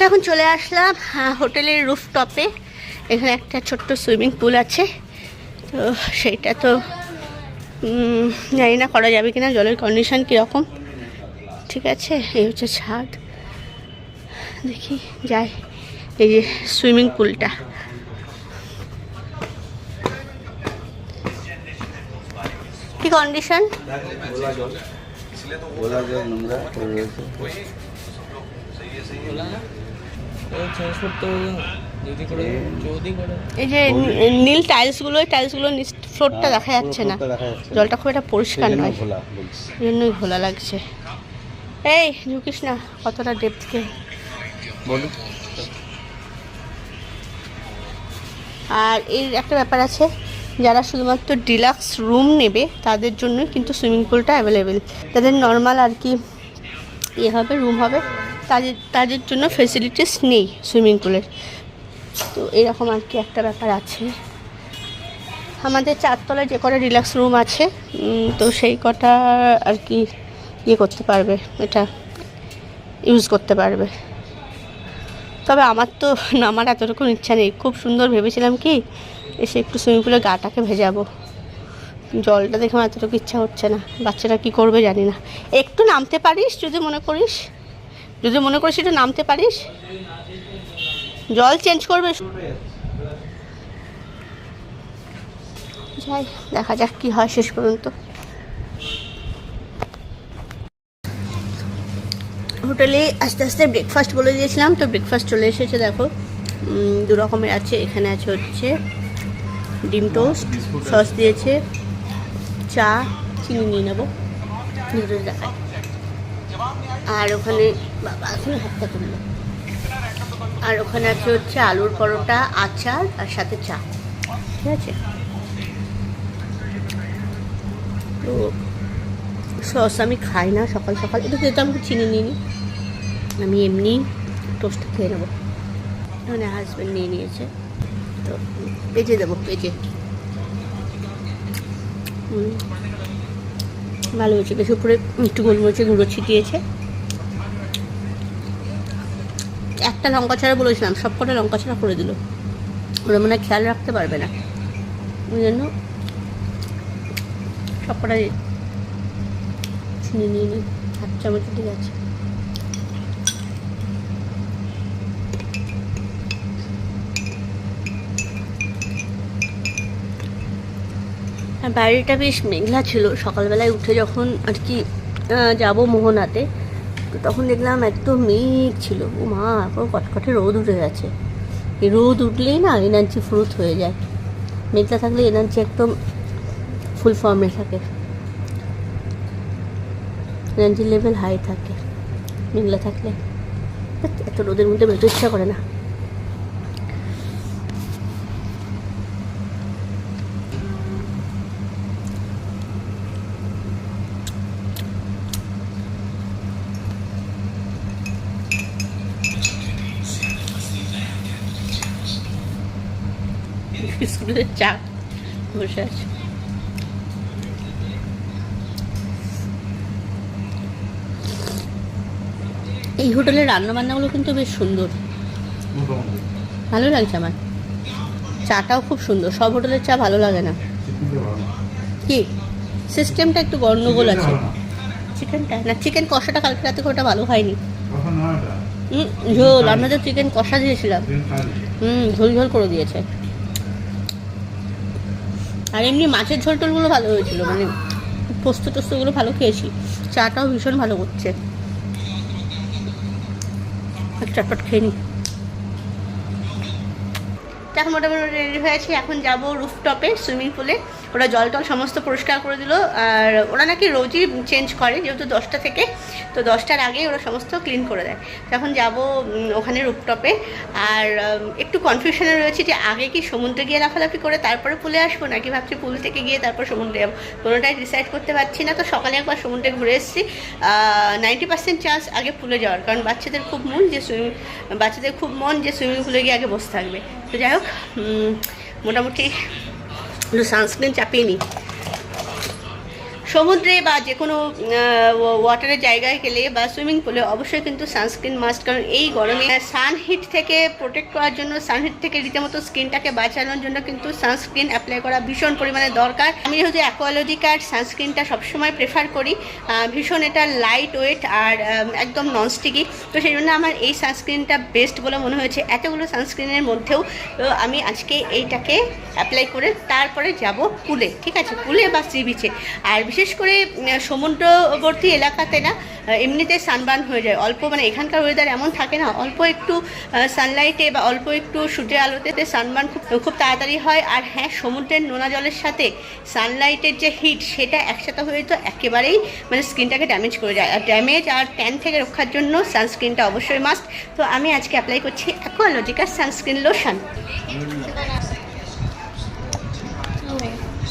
তো এখন চলে আসলাম হোটেলের রুফ টপে এখানে একটা ছোট্ট সুইমিং পুল আছে। তো সেইটা তো জানি না করা যাবে কিনা, জলের কন্ডিশন কীরকম। ঠিক আছে, এই হচ্ছে ছাদ। দেখি, যাই, এই যে সুইমিং পুলটা। কি কন্ডিশন নোংরা এই যে নীল টাইলসগুলো এই টাইলসগুলো ফ্লোরটা দেখা যাচ্ছে না। পুরো দেখা যাচ্ছে না। জলটা খুব একটা পরিষ্কার সেই নয়। জন্যই ঘোলা লাগছে। এই ঝুঁকিস না কতটা ডেপথকে বলুন আর এর একটা ব্যাপার আছে যারা শুধুমাত্র ডিলাক্স রুম নেবে তাদের জন্যই কিন্তু সুইমিং পুলটা অ্যাভেলেবেল তাদের নর্মাল আর কি ইয়ে হবে রুম হবে। তাদের তাদের জন্য ফেসিলিটিস নেই সুইমিং পুলের তো এরকম আর কি একটা ব্যাপার আছে। আমাদের চারতলায় যে কটা রিল্যাক্স রুম আছে তো সেই কটা আর কি ইয়ে করতে পারবে, এটা ইউজ করতে পারবে। তবে আমার তো নামার এতটুকু ইচ্ছা নেই। খুব সুন্দর ভেবেছিলাম কি, এসে একটু সুইমিং পুলে গাটাকে ভেজাবো। জলটা দেখে আমার এতটুকু ইচ্ছা হচ্ছে না। বাচ্চারা কি করবে জানি না। একটু নামতে পারিস যদি মনে করিস। যদি মনে করিস একটু নামতে পারিস? জল চেঞ্জ করবে। যাই, দেখা যাক কি হয় শেষ পর্যন্ত। হোটেলে আস্তে আস্তে ব্রেকফাস্ট বলে দিয়েছিলাম, তো ব্রেকফাস্ট চলে এসেছে, দেখো। দু রকমের আছে, এখানে আছে হচ্ছে ডিম টোস্ট সস দিয়েছে, চা, চিনি নিয়ে নেব। দেখায় আর ওখানে বাবা হাতটা তুললো আর ওখানে আছে হচ্ছে আলুর পরোটা, আচার আর সাথে চা। ঠিক আছে? তো সস আমি খাই না সকাল সকাল। এটা যেহেতু আমি চিনি নিই নি। আমি এমনি টোস্টটা খেয়ে নেব। মানে হাজব্যান্ড নিয়ে নিয়েছে। তো পেজে দেবো পেজে হুম। ভালো হয়েছে, বেশি উপরে একটু গোলমরিচের গুঁড়ো ছিটিয়েছে। একটা লঙ্কা ছাড়া বলেছিলাম, সব কটা লঙ্কা ছাড়া করে দিল। ওরা মনে খেয়াল রাখতে পারবে না। ওই জন্য সব কটা চিনি নিয়ে নিই। হাত চামচ ঠিক আছে। বাইরেটা বেশ মেঘলা ছিল। সকালবেলায় উঠে যখন আর কি যাব মোহনাতে, তো তখন দেখলাম একদম মেঘ ছিল। ও মা, এখন কটকটে রোদ উঠে গেছে। রোদ উঠলেই না এনার্জি ফ্রুট হয়ে যায়। মেঘলা থাকলে এনার্জি একদম ফুল ফর্মে থাকে। এনার্জি লেভেল হাই থাকে, মেঘলা থাকলে। এত রোদের মধ্যে বেরোতে ইচ্ছা করে না। বিস্কুটের চা বসে আছে। এই হোটেলের রান্না বান্নাগুলো কিন্তু বেশ সুন্দর। ভালো লাগছে আমার। চাটাও খুব সুন্দর। সব হোটেলের চা ভালো লাগে না। কি? সিস্টেমটা একটু গন্ডগোল আছে। চিকেনটা না চিকেন কষাটা কালকে রাতে ওটা ভালো হয়নি। হুম ঝোল। আমরা তো চিকেন কষা দিয়েছিলাম হুম ঝোল ঝোল করে দিয়েছে। আর এমনি মাছের ঝোল টোলগুলো ভালো হয়েছিল মানে পোস্ত টোস্তগুলো ভালো খেয়েছি। চাটাও ভীষণ ভালো করছে। চটপট খেয়ে নিই এখন মোটামুটি রেডি হয়েছে এখন যাব রুফটপে সুইমিং পুলে ওরা জল টল সমস্ত পরিষ্কার করে দিল, আর ওরা নাকি রোজই চেঞ্জ করে, যেহেতু দশটা থেকে, তো দশটার আগে ওরা সমস্ত ক্লিন করে দেয়। তো এখন যাব ওখানে রুফটপে আর একটু কনফিউশনে রয়েছে যে আগে কি সমুদ্রে গিয়ে লাফালাফি করে তারপরে পুলে আসব, নাকি ভাবছি পুল থেকে গিয়ে তারপর সমুদ্রে যাব? কোনোটাই ডিসাইড করতে পারছি না, তো সকালে একবার সমুদ্রে ঘুরে এসেছি। নাইনটি পার্সেন্ট চান্স আগে পুলে যাওয়ার, কারণ বাচ্চাদের খুব মন যে সুইমিং বাচ্চাদের খুব মন যে সুইমিং পুলে গিয়ে আগে বসে থাকবে। তো যাই হোক মোটামুটি একটু সানস্ক্রিন চাপিয়ে নিই সমুদ্রে বা যে কোনো ওয়াটারের জায়গায় গেলে বা সুইমিং পুলে অবশ্যই কিন্তু সানস্ক্রিন মাস্ট কারণ এই গরমে সান হিট থেকে প্রোটেক্ট করার জন্য সানহিট থেকে রীতিমতো স্কিনটাকে বাঁচানোর জন্য কিন্তু সানস্ক্রিন অ্যাপ্লাই করা ভীষণ পরিমাণে দরকার। আমি যেহেতু অ্যাকোয়ালজিকার সানস্ক্রিনটা সবসময় প্রেফার করি। ভীষণ এটা লাইট ওয়েট আর একদম ননস্টিকি তো সেই জন্য আমার এই সানস্ক্রিনটা বেস্ট বলে মনে হয়েছে। এতগুলো সানস্ক্রিনের মধ্যেও আমি আজকে এইটাকে অ্যাপ্লাই করে তারপরে যাব পুলে ঠিক আছে? পুলে বা সি বিচে আর বিশেষ করে সমুদ্রবর্তী এলাকাতে না এমনিতে সানবার্ন হয়ে যায়। অল্প মানে এখানকার ওয়েদার এমন থাকে না, অল্প একটু সানলাইটে বা অল্প একটু সূর্যের আলোতে সানবার্ন খুব খুব তাড়াতাড়ি হয়। আর হ্যাঁ সমুদ্রের নোনা জলের সাথে সানলাইটের যে হিট সেটা একসাথে হয়ে তো একেবারেই মানে স্কিনটাকে ড্যামেজ করে যায়। আর ড্যামেজ আর ট্যান থেকে রক্ষার জন্য সানস্ক্রিনটা অবশ্যই মাস্ট তো আমি আজকে অ্যাপ্লাই করছি অ্যাকোয়ালজিকার সানস্ক্রিন লোশন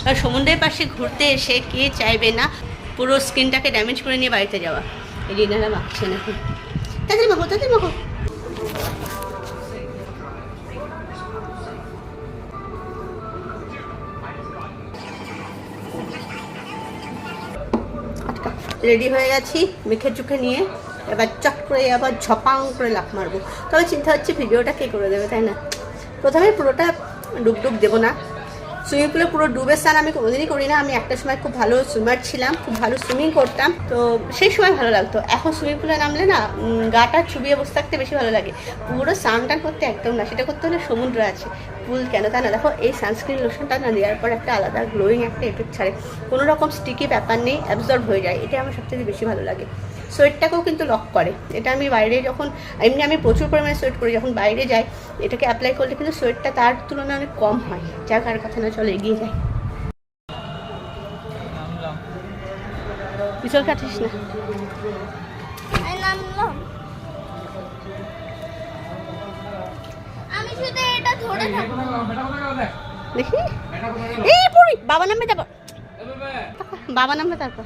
আর সমুদ্রের পাশে ঘুরতে এসে কে চাইবে না, পুরো স্কিনটাকে ড্যামেজ করে নিয়ে বাড়িতে যাওয়া। এই রিনারা মাখছে না। তাদের মাখো তাদের মাখো রেডি হয়ে গেছি, মেখে চুখে নিয়ে। এবার চট করে, আবার ঝপাং করে লাফ মারবো। তবে চিন্তা হচ্ছে ভিডিওটা কে করে দেবে, তাই না? প্রথমে পুরোটা ডুব ডুব দেবো না। সুইমিং পুলে পুরো ডুবে স্নান আমি কোনোদিনই করি না। আমি একটা সময় খুব ভালো সুইমার ছিলাম, খুব ভালো সুইমিং করতাম। তো সেই সময় ভালো লাগতো। এখন সুইমিং পুলে নামলে না গাটা চুবিয়ে বসে থাকতে বেশি ভালো লাগে। পুরো স্নান টান করতে একদম না। সেটা করতে হলে সমুদ্র আছে। পুল কেন তা না। দেখো, এই সানস্ক্রিন লোশনটা না দেওয়ার পর একটা আলাদা গ্লোয়িং একটা এফেক্ট ছাড়ে। কোনো রকম স্টিকি ব্যাপার নেই অ্যাবজর্ব হয়ে যায়। এটা আমার সবথেকে বেশি ভালো লাগে। সোয়েটটাকেও কিন্তু লক করে। এটা আমি বাইরে যখন এমনি আমি প্রচুর পরিমাণে সোয়েট করি যখন বাইরে যাই এটাকে অ্যাপ্লাই করলে কিন্তু সোয়েটটা তার তুলনায় অনেক কম হয়। যাক আর কথা না চলে এগিয়ে যায় পিছল কাটিস না। আমি নামলাম আমি শুধু এটা ধরে থাকব। দেখি। এই বাবা নামবে তারপর। বাবা। নামবে তারপর।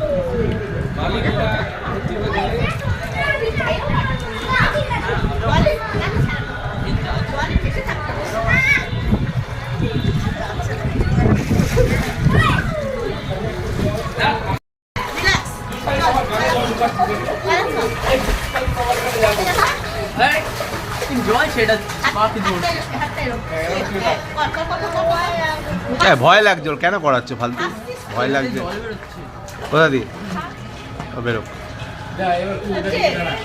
সেটা বাকি হ্যাঁ ভয় লাগছে ওর। কেন করাচ্ছে ফালতু? ভয় লাগছে। জল কোথা দিয়ে? ও বেরো এবার